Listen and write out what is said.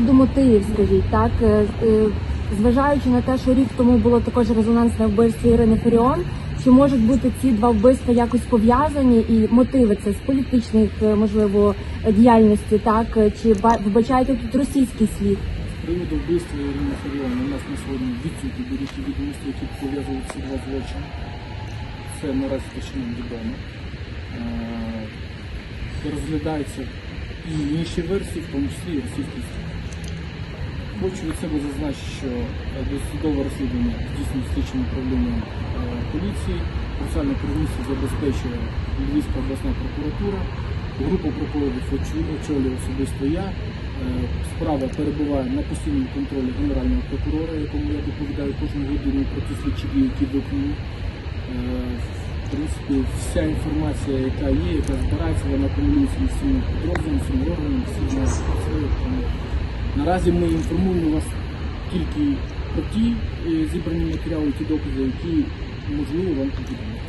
приводу мотивів, скажіть, так е, е, зважаючи на те, що рік тому було також резонансне вбивство Ірини Феріон, чи можуть бути ці два вбивства якось пов'язані і мотиви це з політичних, е, можливо, діяльності, так чи ба- вбачаєте тут російський слід? З приводу вбивства Ірини Фаріон у нас на сьогодні відсутні будь-які відомості, які пов'язують ці два злочини. Це наразі точно відомо. Розглядаються і інші версії, в тому числі і російський слід. Хочу від себе зазначити, що е, досудове розслідування здійснює слідчим управлінням е, поліції, процесуальне керівництво забезпечує Львівська обласна прокуратура, групу прокурорів очолює особисто я. Е, Справа перебуває на постійному контролі генерального прокурора, якому я доповідаю кожну годину про ті слідчі дії, які виконані. Е, В принципі, вся інформація, яка є, яка збирається, вона помилюється на всіми підрозділами, Наразі ми інформуємо вас тільки про ті е, зібрані матеріали, ті докази, які можливо вам потрібні.